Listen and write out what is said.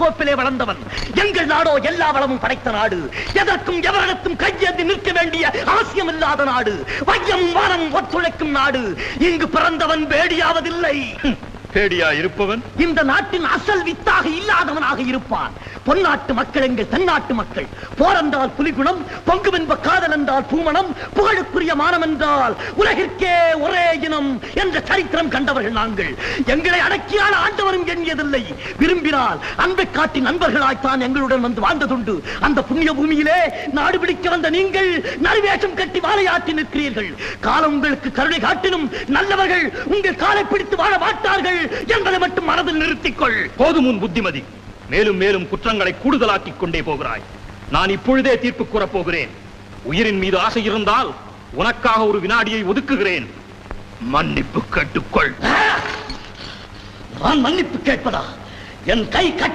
கோப்பிலே வளர்ந்தவன். எங்கள் நாடோ எல்லா வளமும் படைத்த நாடு. எதற்கும் எவரிடத்தும் கையேந்தி நிற்க வேண்டிய அவசியம் இல்லாத நாடு. வையம் வானம் ஒத்துழைக்கும் நாடு. இங்கு பிறந்தவன் வேடியாவதில்லை. பேடியா இருப்பவன்? இந்த நாட்டின் அசல் வித்தாக இல்லாதவனாக இருப்பான். பொன்னாட்டு மக்கள் எங்கள் தன்னாட்டு மக்கள். போரென்றால் புலிகுணம் பொங்கும் என்ப காதல் என்றால் பூமணம் புகழுக்குரிய மானம் என்றால் உலகிற்கே ஒரே இனம் என்ற சரித்திரம் கண்டவர்கள் நாங்கள். எங்களை அடக்கியால் ஆண்டவரும் எண்ணியதில்லை. விரும்பினால் அன்பை காட்டி நண்பர்களாய்த்தான் எங்களுடன் வந்து வாழ்ந்ததுண்டு. அந்த புண்ணிய பூமியிலே நாடு பிடிக்க வந்த நீங்கள் நறுவேஷம் கட்டி வாழையாற்றி நிற்கிறீர்கள். காலம் உங்களுக்கு கருணை காட்டினும் நல்லவர்கள் உங்கள் காலை பிடித்து வாழ மாட்டார் என்பதை மட்டும் மனதில் நிறுத்திக்கொள். போதும் உன் புத்திமதி. மேலும் மேலும் குற்றங்களை கூடுதலாக்கிக் கொண்டே போகிறாய். நான் இப்பொழுதே தீர்ப்பு கூறப் போகிறேன். உயிரின் மீது ஆசை இருந்தால் உனக்காக ஒரு வினாடியை ஒதுக்குகிறேன். மன்னிப்பு கேட்டுக்கொள். நான் மன்னிப்பு கேட்பதா? என் கை கட்டி